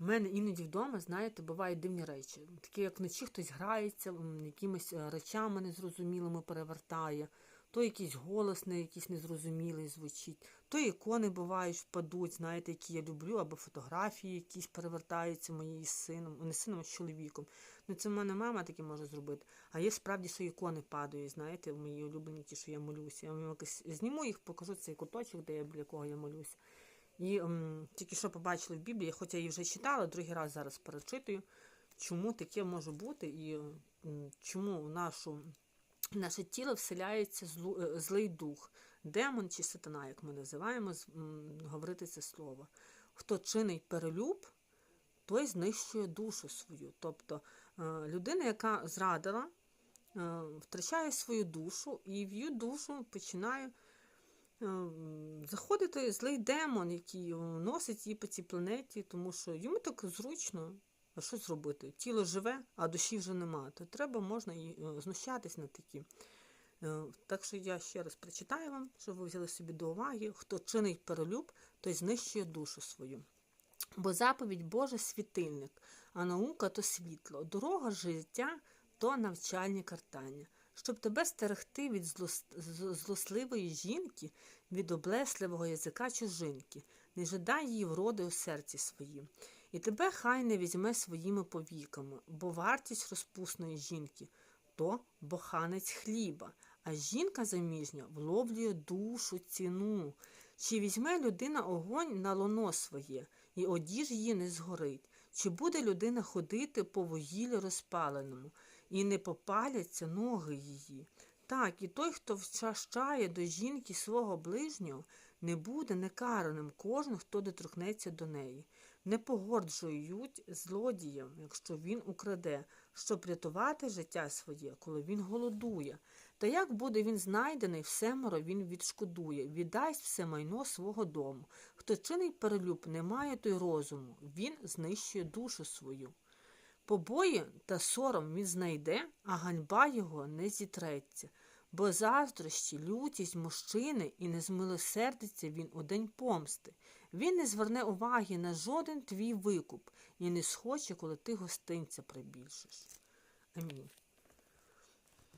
У мене іноді вдома, знаєте, бувають дивні речі. Такі, як вночі хтось грається, якимись е, речами незрозумілими перевертає, то якийсь голос не якийсь незрозумілий звучить, то ікони бувають, впадуть, знаєте, які я люблю, або фотографії якісь перевертаються мої з сином, не сином, а з чоловіком. Ну, це в мене мама таке може зробити. А є справді, що ікони падають, знаєте, мої улюблені ті, що я молюся. Я вам якось зніму їх, покажу цей куточок, де я біля кого я молюся. І м, тільки що побачила в Біблії, хоча я її вже читала, другий раз зараз перечитую, чому таке може бути і м, чому в нашу, наше тіло вселяється злу, е, злий дух, демон чи сатана, як ми називаємо, м, говорити це слово. Хто чинить перелюб, той знищує душу свою. Тобто е, людина, яка зрадила, е, втрачає свою душу, і в її душу починає е, заходити злий демон, який носить її по цій планеті, тому що йому так зручно. А що зробити? Тіло живе, а душі вже нема. То треба можна і е, знущатись над такі. Е, Так що я ще раз прочитаю вам, щоб ви взяли собі до уваги, хто чинить перелюб, той знищує душу свою. Бо заповідь Божа світильник, а наука то світло, дорога життя то навчальні картання. Щоб тебе стерегти від злос- злосливої жінки, від облесливого язика чужинки, не жадай її вроди у серці своїм. І тебе хай не візьме своїми повіками, бо вартість розпусної жінки то боханець хліба, а жінка заміжня вловлює душу ціну. Чи візьме людина огонь на лоно своє, і одіж її не згорить? Чи буде людина ходити по вугіллі розпаленому, і не попаляться ноги її? Так, і той, хто вчащає до жінки свого ближнього, не буде некараним кожен, хто доторкнеться до неї. Не погорджують злодіям, якщо він украде, щоб рятувати життя своє, коли він голодує. Та як буде він знайдений, всемеро він відшкодує, віддасть все майно свого дому. Хто чинить перелюб, не має той розуму, він знищує душу свою. Побої та сором він знайде, а ганьба його не зітреться. Бо заздрощі, лютість мужчини і не змилосердиться він у день помсти. Він не зверне уваги на жоден твій викуп і не схоче, коли ти гостинця прибільшиш. Амінь.